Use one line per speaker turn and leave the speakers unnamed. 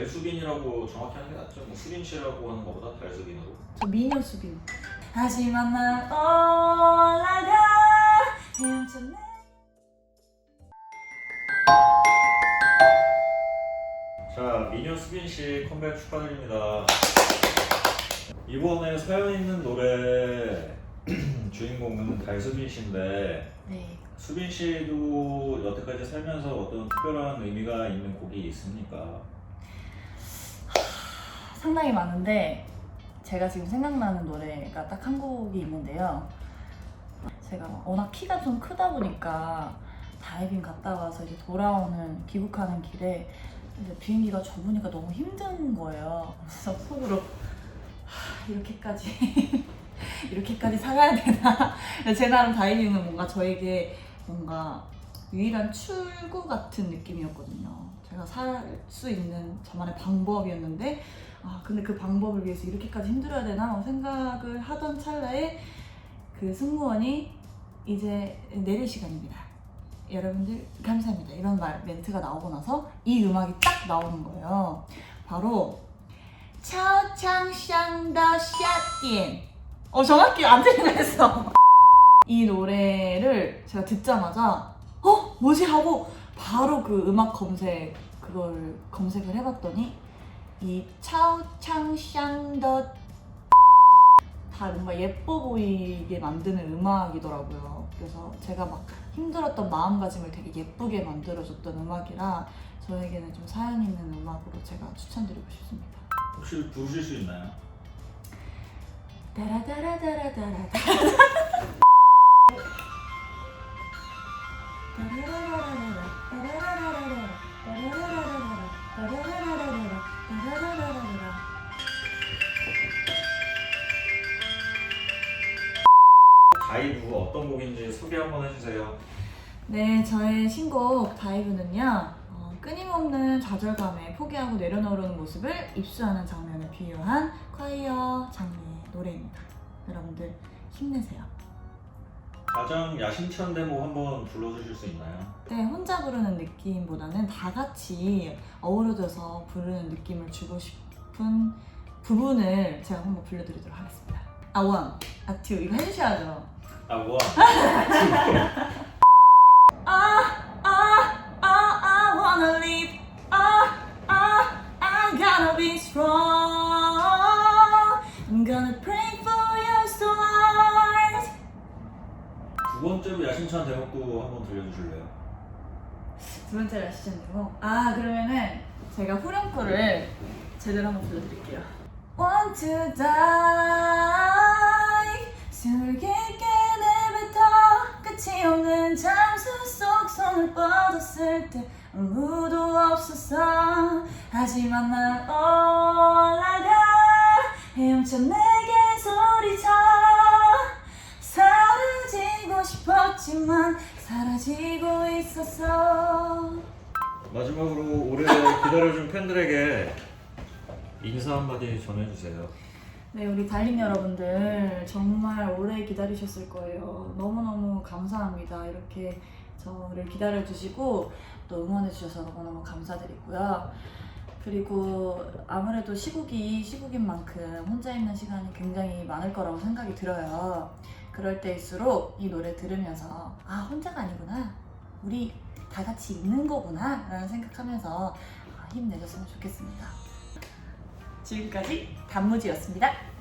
달수빈이라고 정확히 하는 게 낫죠. 뭐 수빈 씨라고 하는 것보다 달수빈으로.
저 미녀 수빈. 하지만 난 올라가 헤엄쳤네.
자, 미녀 수빈 씨 컴백 축하드립니다. 이번에 사연 있는 노래 주인공은 달수빈 씨인데
네.
수빈 씨도 여태까지 살면서 어떤 특별한 의미가 있는 곡이 있습니까?
상당히 많은데 제가 지금 생각나는 노래가 딱 한 곡이 있는데요. 제가 워낙 키가 좀 크다 보니까 다이빙 갔다 와서 이제 돌아오는 귀국하는 길에 이제 비행기가 좁으니까 너무 힘든 거예요. 그래서 속으로 하, 이렇게까지 이렇게까지 살아야 되나? 제 나름 다이빙은 뭔가 저에게 뭔가 유일한 출구 같은 느낌이었거든요. 제가 살 수 있는 저만의 방법이었는데 아 근데 그 방법을 위해서 이렇게까지 힘들어야 되나 생각을 하던 찰나에 그 승무원이 이제 내릴 시간입니다. 여러분들 감사합니다. 이런 말 멘트가 나오고 나서 이 음악이 딱 나오는 거예요. 바로 차오창샹더 샤띠엔 어 정확히 안 들리겠어. 이 노래를 제가 듣자마자 어 뭐지 하고 바로 그 음악 검색 그걸 검색을 해봤더니 이 차오창샹더 다 뭔가 예뻐 보이게 만드는 음악이더라고요. 그래서 제가 막 힘들었던 마음가짐을 되게 예쁘게 만들어줬던 음악이라 저에게는 좀 사연 있는 음악으로 제가 추천드리고 싶습니다.
혹시 부르실 수 있나요?
따라따라따라따라
다이브 어떤 곡인지 소개 한번 해주세요.
네, 저의 신곡 다이브는요. 어, 끊임없는 좌절감에 포기하고 내려놓는 모습을 입수하는 장면을 비유한 콰이어 장르의 노래입니다. 여러분들 힘내세요.
가장 야심찬 데모 한번 불러주실 수 있나요?
네, 혼자 부르는 느낌보다는 다 같이 어우러져서 부르는 느낌을 주고 싶은 부분을 제가 한번 불러드리도록 하겠습니다. 아, 원, 아, 투. 이거 해주셔야죠.
아 원.
아, 아, 아, I wanna live. 아, 아, I gotta be strong. I'm gonna pray for your stars.
두 번째로 야심찬 대목도 한번 들려주실래요?
두 번째로 시작되고 아 그러면은 제가 후렴구를 제대로 한번 불러드릴게요 Want to die 숨을 깊게 없는 잠수 속 손을 뻗었을 때 아무도 없었어. 하지만 난 올라가 헤엄쳐 내게 소리쳐. 사라지고 싶었지만 사라지고 있었어.
마지막으로 오래 기다려준 팬들에게 인사 한마디 전해주세요.
네 우리 달님 여러분들 정말 오래 기다리셨을 거예요. 너무너무 감사합니다. 이렇게 저를 기다려주시고 또 응원해주셔서 너무너무 감사드리고요. 그리고 아무래도 시국이 시국인 만큼 혼자 있는 시간이 굉장히 많을 거라고 생각이 들어요. 그럴 때일수록 이 노래 들으면서 아 혼자가 아니구나. 우리 다 같이 있는 거구나 라는 생각하면서 아, 힘내줬으면 좋겠습니다 지금까지 단무지였습니다